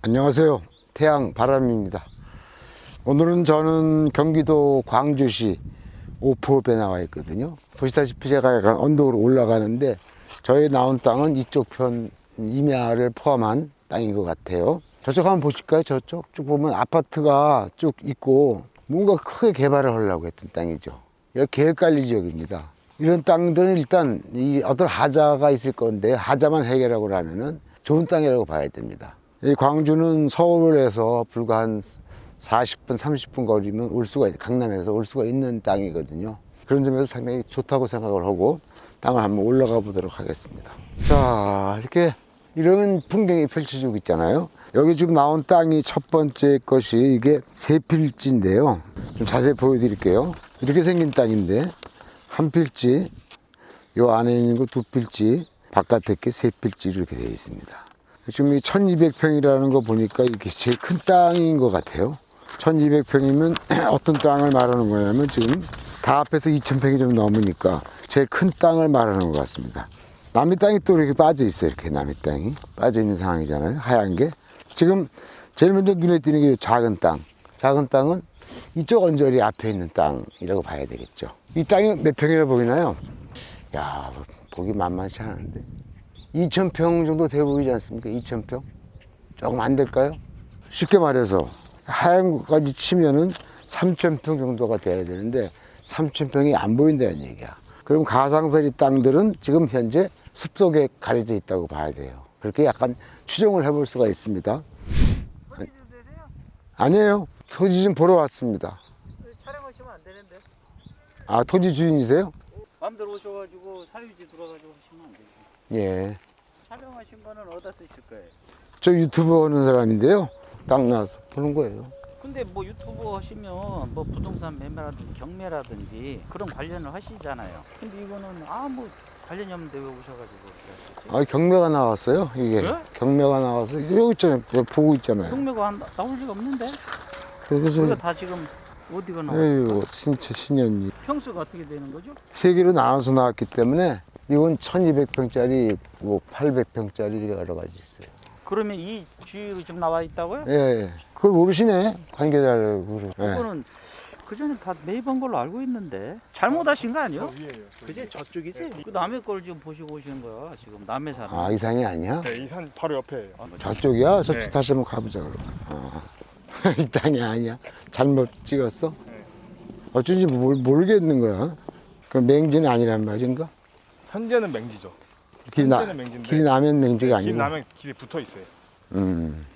안녕하세요. 태양 바람입니다. 오늘은 저는 경기도 광주시 오포읍에 나와 있거든요. 보시다시피 제가 약간 언덕으로 올라가는데 저희 나온 땅은 이쪽 편 임야를 포함한 땅인 것 같아요. 저쪽 한번 보실까요? 저쪽 쭉 보면 아파트가 쭉 있고 뭔가 크게 개발을 하려고 했던 땅이죠. 여기 계획관리 지역입니다. 이런 땅들은 일단 이 어떤 하자가 있을 건데 하자만 해결하고 나면은 좋은 땅이라고 봐야 됩니다. 이 광주는 서울에서 불과 한 40분, 30분 거리면 올 수가, 있- 강남에서 올 수가 있는 땅이거든요. 그런 점에서 상당히 좋다고 생각을 하고 땅을 한번 올라가 보도록 하겠습니다. 자, 이렇게 이런 풍경이 펼쳐지고 있잖아요. 여기 지금 나온 땅이 첫 번째 것이 이게 세필지인데요. 좀 자세히 보여드릴게요. 이렇게 생긴 땅인데 한 필지, 요 안에 있는 거 두 필지, 바깥에 게 세 필지 이렇게 되어 있습니다. 지금 이 1200평이라는 거 보니까 이게 제일 큰 땅인 것 같아요. 1200평이면 어떤 땅을 말하는 거냐면 지금 다 합해서 2000평이 좀 넘으니까 제일 큰 땅을 말하는 것 같습니다. 남의 땅이 또 이렇게 빠져 있어요. 이렇게 남의 땅이 빠져 있는 상황이잖아요. 하얀 게. 지금 제일 먼저 눈에 띄는 게 작은 땅. 작은 땅은 이쪽 언저리 앞에 있는 땅이라고 봐야 되겠죠. 이 땅이 몇 평이나 보이나요? 야, 보기 만만치 않은데. 2,000평 정도 돼 보이지 않습니까? 2,000평? 조금 안 될까요? 쉽게 말해서 하얀 것까지 치면은 3,000평 정도가 돼야 되는데 3,000평이 안 보인다는 얘기야. 그럼 가상서리 땅들은 지금 현재 숲속에 가려져 있다고 봐야 돼요. 그렇게 약간 추정을 해볼 수가 있습니다. 아니에요. 토지 좀 보러 왔습니다. 촬영하시면 안 되는데 아, 토지 주인이세요? 마음대로 오셔가지고 사유지 들어가지고 예. 촬영하신 거는 어디다 쓰실 거예요? 저 유튜브 하는 사람인데요. 땅 나와서 보는 거예요. 근데 뭐 유튜브 하시면 뭐 부동산 매매라든지 경매라든지 그런 관련을 하시잖아요 근데 이거는 아무 관련이 없는데 왜 오셔가지고 그렇게 하시지? 아, 경매가 나왔어요. 이게 네? 경매가 나와서 여기 있잖아요. 여기 보고 있잖아요. 경매가 한, 나올 리가 없는데 여기서 우리가 다 지금 어디가 나왔어? 에휴, 신체 신현이 평수가 어떻게 되는 거죠? 세 개로 나눠서 나왔기 때문에 이건 1200평짜리, 뭐 800평짜리 여러 가지 있어요. 그러면 이 주위로 지금 나와 있다고요? 예, 예. 그걸 모르시네. 관계자를. 예. 그거는 그 전에 다 매입한 걸로 알고 있는데 잘못하신 거 아니요? 위에요. 그제 저쪽이지? 그 남의 걸 지금 보시고 오시는 거야. 지금 남의 사람. 아, 이산이 아니야? 네, 이산 바로 옆에예요. 저쪽이야? 저쪽 네. 다시 한번 가보자, 그럼. 아. 이 땅이 아니야. 잘못 찍었어? 네. 어쩐지 모르, 모르겠는 거야. 그 맹지는 아니란 말인가? 현재는 맹지죠. 길이 나, 현재는 맹지인데 길이 나면 맹지가 길 아니고. 나면 길이 붙어 있어요. 음.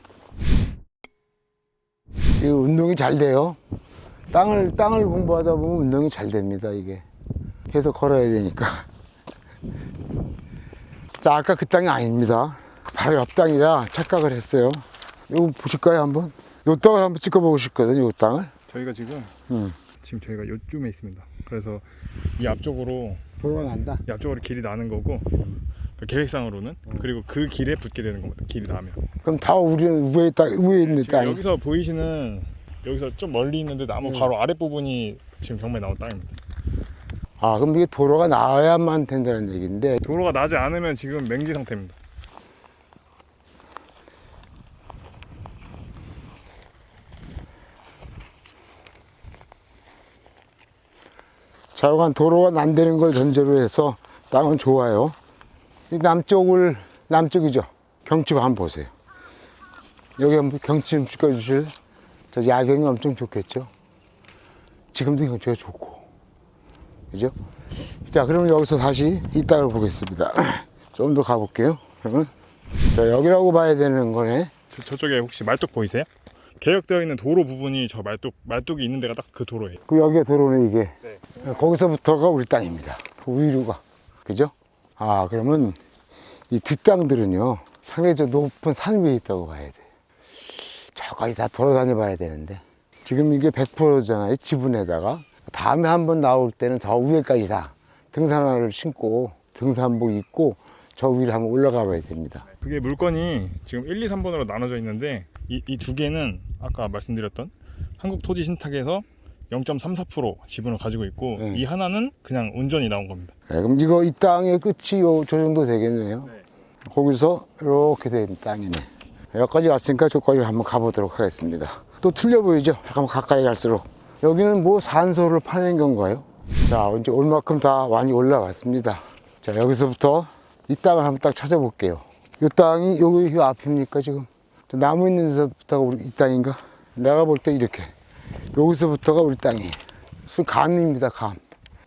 이 운동이 잘 돼요. 땅을 땅을 공부하다 보면 운동이 잘 됩니다. 이게 계속 걸어야 되니까. 자 아까 그 땅이 아닙니다. 그 바로 옆 땅이라 착각을 했어요. 이거 보실까요 한번? 요 땅을 한번 찍어보고 싶거든요. 요 땅을. 저희가 지금 음. 지금 저희가 요쯤에 있습니다. 그래서 이 앞쪽으로 보가 난다. 이 앞쪽으로 길이 나는 거고 그 계획상으로는 그리고 그 길에 붙게 되는 겁니다. 길이 나면. 그럼 다 우리는 위에 땅 위에 있는 지금 땅이. 여기서 보이시는 여기서 좀 멀리 있는데 나무 음. 바로 아랫 부분이 지금 경매 나온 땅입니다. 아 그럼 이게 도로가 나와야만 된다는 얘기인데 도로가 나지 않으면 지금 맹지 상태입니다. 좌우간 도로가 난되는 걸 전제로 해서 땅은 좋아요. 이 남쪽을 남쪽이죠. 경치가 한번 보세요. 여기 한번 경치 좀 찍어주실. 저 야경이 엄청 좋겠죠. 지금도 경치가 좋고, 그죠? 자, 그럼 여기서 다시 이 땅을 보겠습니다. 좀 더 가볼게요. 그러면 자 여기라고 봐야 되는 거네. 저, 저쪽에 혹시 말뚝 보이세요? 개혁되어 있는 도로 부분이 저 말뚝 말뚝이 있는 데가 딱 그 도로예요. 그 여기가 도로네 이게. 네. 거기서부터가 우리 땅입니다. 그 위로가. 그죠? 아, 그러면 이 뒷땅들은요, 상당히 저 높은 산 위에 있다고 봐야 돼. 저까지 다 돌아다녀 봐야 되는데. 지금 이게 100%잖아요, 지분에다가. 다음에 한번 나올 때는 저 위에까지 다 등산화를 신고, 등산복 입고, 저 위를 한번 올라가 봐야 됩니다. 그게 물건이 지금 1, 2, 3번으로 나눠져 있는데 이두 개는 아까 말씀드렸던 한국 토지 신탁에서 0.34% 지분을 가지고 있고 네. 이 하나는 그냥 운전이 나온 겁니다. 네, 그럼 이거 이 땅의 끝이 요, 저 정도 되겠네요. 네. 거기서 이렇게 된 땅이네. 여기까지 왔으니까 저까지 한번 가보도록 하겠습니다. 또 틀려 보이죠? 잠깐만 가까이 갈수록. 여기는 뭐 산소를 파낸 건가요? 자, 이제 올 만큼 다 많이 올라왔습니다. 자, 여기서부터 이 땅을 한번 딱 찾아볼게요. 이 땅이 여기 요 앞입니까, 지금? 저 나무 있는 데서부터가 우리 이 땅인가? 내가 볼 때 이렇게. 여기서부터가 우리 땅이에요. 무슨 감입니다, 감.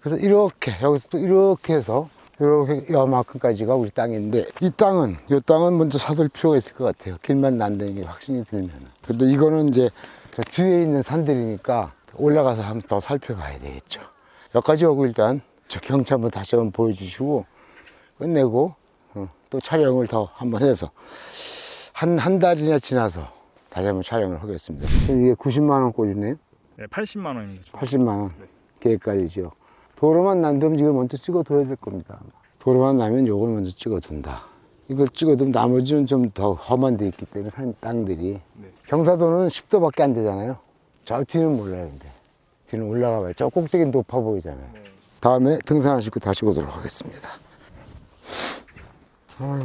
그래서 이렇게, 여기서 또 이렇게 해서 이렇게 요만큼까지가 우리 땅인데 이 땅은 이 땅은 먼저 사둘 필요가 있을 것 같아요. 길만 난다는 게 확신이 들면. 근데 이거는 이제 저 뒤에 있는 산들이니까 올라가서 한번 더 살펴봐야 되겠죠. 여기까지 오고 일단 저 경치 한번 다시 한번 보여주시고 끝내고 어, 또 촬영을 더 한번 해서 한 한 달이나 지나서 다시 한번 촬영을 하겠습니다. 이게 90만 원 꼴이네요. 네, 80만 원입니다. 80만 원 계획까지죠. 도로만 난다면 이걸 먼저 찍어둬야 될 겁니다. 도로만 나면 요걸 먼저 찍어둔다. 이걸 찍어두면 나머지는 좀 더 험한 데 있기 때문에 산 땅들이 네. 경사도는 10도밖에 안 되잖아요. 저 뒤는 몰라요, 근데 뒤는 올라가 봐요. 저 꼭대기 높아 보이잖아요. 다음에 등산하시고 다시 오도록 하겠습니다. 아유.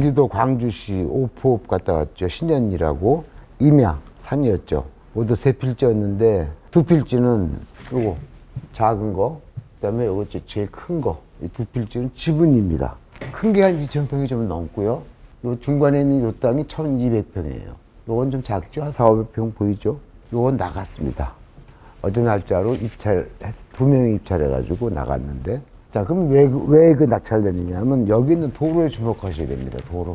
경기도 광주시 오포읍 갔다 왔죠. 신현이라고 임야 산이었죠. 모두 세 필지였는데 두 필지는 요거 작은 거, 그다음에 요거 제- 제일 큰 거. 이 두 필지는 지분입니다. 큰 게 한 2,000평이 좀 넘고요. 요 중간에 있는 요 땅이 1,200평이에요. 요건 좀 작죠? 한 4, 500평 보이죠? 요건 나갔습니다. 어제 날짜로 입찰, 두 명이 입찰해가지고 나갔는데. 자, 그럼 왜, 그- 왜그 낙찰됐느냐 하면 여기 있는 도로에 주목하셔야 됩니다. 도로.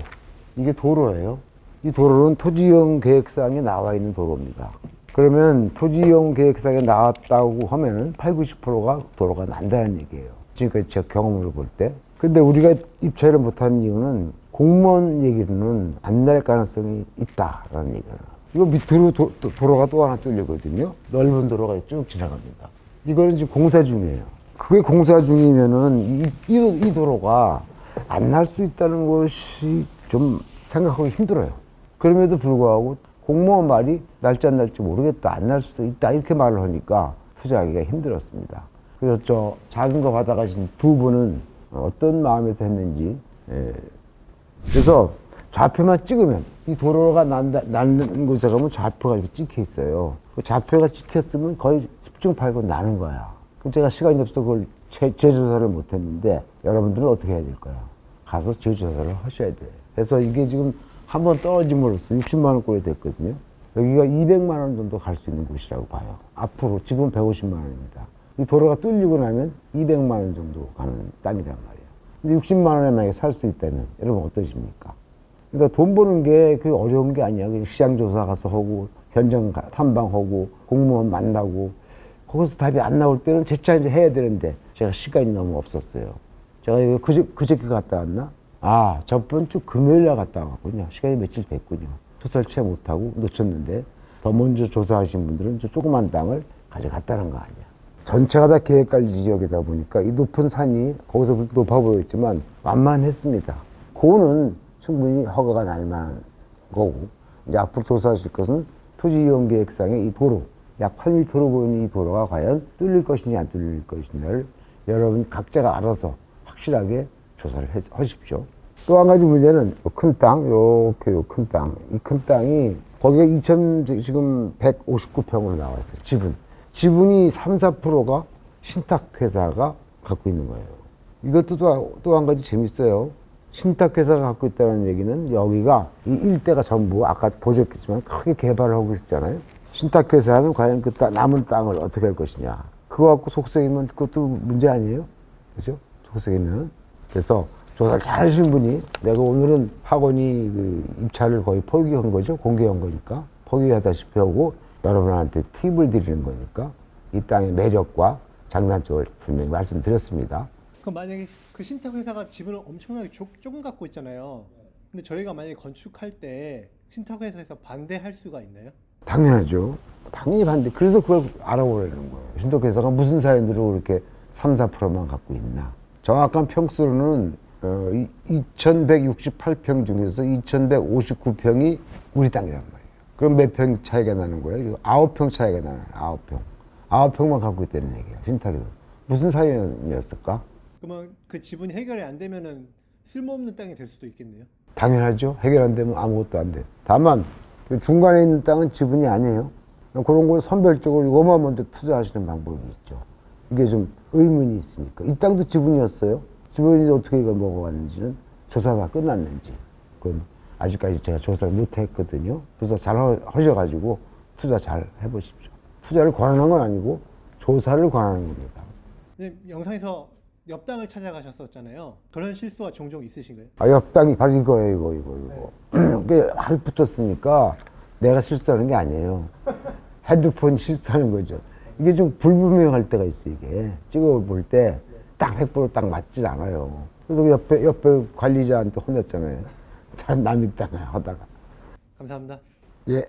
이게 도로예요. 이 도로는 토지이용 계획상에 나와 있는 도로입니다. 그러면 토지이용 계획상에 나왔다고 하면은 8, 90%가 도로가 난다는 얘기예요. 지금까지 제 경험으로 볼 때. 근데 우리가 입찰을 못하는 이유는 공무원 얘기로는 안 날 가능성이 있다라는 얘기예요. 이거 밑으로 도, 로가 또 하나 뚫리거든요. 넓은 도로가 쭉 지나갑니다. 이거는 지금 공사 중이에요. 그게 공사 중이면은 이, 이, 이 도로가 안 날 수 있다는 것이 좀 생각하기 힘들어요. 그럼에도 불구하고 공무원 말이 날지 안 날지 모르겠다, 안 날 수도 있다, 이렇게 말을 하니까 투자하기가 힘들었습니다. 그래서 저 작은 거 받아가신 두 분은 어떤 마음에서 했는지, 예. 그래서 좌표만 찍으면 이 도로가 난다, 나는 곳에 가면 좌표가 이렇게 찍혀 있어요. 그 좌표가 찍혔으면 거의 집중 팔고 나는 거야. 제가 시간이 없어서 그걸 재, 재조사를 못 했는데 여러분들은 어떻게 해야 될까요? 가서 재조사를 하셔야 돼. 그래서 이게 지금 한 번 떨어짐으로써 60만 원꼴이 됐거든요. 여기가 200만 원 정도 갈 수 있는 곳이라고 봐요. 앞으로 지금 150만 원입니다. 이 도로가 뚫리고 나면 200만 원 정도 가는 땅이란 말이에요. 근데 60만 원에 만약에 살 수 있다면 여러분 어떠십니까? 그러니까 돈 버는 게 그게 어려운 게 아니야. 그냥 시장 조사 가서 하고 현장 가- 탐방하고 공무원 만나고 거기서 답이 안 나올 때는 재차 이제 해야 되는데 제가 시간이 너무 없었어요. 제가 이거 그저, 그저께 갔다 왔나? 아, 저번 주 금요일 날 갔다 왔군요. 시간이 며칠 됐군요. 조사를 채 못하고 놓쳤는데 더 먼저 조사하신 분들은 저 조그만 땅을 가져갔다는 거 아니야. 전체가 다 계획관리 지역이다 보니까 이 높은 산이 거기서 그렇게 높아 보였지만 완만했습니다. 그거는 충분히 허가가 날 만한 거고 이제 앞으로 조사하실 것은 토지 이용 계획상의 이 도로 약 8m로 보이는 이 도로가 과연 뚫릴 것이냐 안 뚫릴 것이냐를 여러분 각자가 알아서 확실하게 조사를 해- 하십시오. 또 한 가지 문제는 큰 땅, 요렇게 요 큰 땅. 이 큰 땅이 거기가 2천 지금 159평으로 나와 있어요. 지분. 지분이 3, 4%가 신탁회사가 갖고 있는 거예요. 이것도 또 한 가지 재밌어요. 신탁회사가 갖고 있다는 얘기는 여기가 이 일대가 전부 아까 보셨겠지만 크게 개발을 하고 있었잖아요. 신탁회사는 과연 그 땅- 남은 땅을 어떻게 할 것이냐. 그거 갖고 속썩이면 그것도 문제 아니에요? 그죠? 속썩이면. 그래서 조사를 잘 하신 분이 내가 오늘은 학원이 그 입찰을 거의 포기한 거죠. 공개한 거니까. 포기하다시피 하고 여러분한테 팁을 드리는 거니까 이 땅의 매력과 장단점을 분명히 말씀드렸습니다. 그럼 만약에 그 신탁 회사가 지분을 엄청나게 조, 조금 갖고 있잖아요. 근데 저희가 만약에 건축할 때 신탁 회사에서 반대할 수가 있나요? 당연하죠. 당연히 반대. 그래서 그걸 알아보려는 거예요. 신탁회사가 무슨 사연으로 그렇게 3, 4%만 갖고 있나. 정확한 평수로는 어, 2168평 중에서 2159평이 우리 땅이란 말이에요. 그럼 몇 평 차이가 나는 거예요? 이거 9평 차이가 나는 거예요. 9평. 9평만 갖고 있다는 얘기예요. 신탁에서. 무슨 사연이었을까? 그러면 그 지분이 해결이 안 되면은 쓸모없는 땅이 될 수도 있겠네요. 당연하죠. 해결 안 되면 아무것도 안 돼요. 다만 그 중간에 있는 땅은 지분이 아니에요. 그런 걸 선별적으로 먼저 투자하시는 방법이 있죠. 이게 좀 의문이 있으니까. 이 땅도 지분이었어요. 지분이 어떻게 이걸 먹어갔는지는 조사가 끝났는지. 그건 아직까지 제가 조사를 못 했거든요. 조사 잘 하- 하셔가지고 투자 잘 해보십시오. 투자를 권하는 건 아니고 조사를 권하는 겁니다. 근데 영상에서 옆 땅을 찾아가셨었잖아요. 그런 실수가 종종 있으신가요? 아, 옆 땅이 바로 이거예요, 이거, 이거, 이거. 그게 바로 붙었으니까 내가 실수하는 게 아니에요. 핸드폰 실수하는 거죠. 이게 좀 불분명할 때가 있어, 이게. 찍어볼 때 딱 100%딱 맞지 않아요. 그래서 옆에, 옆에 관리자한테 혼났잖아요. 참 남의 땅을 하다가. 감사합니다. 예.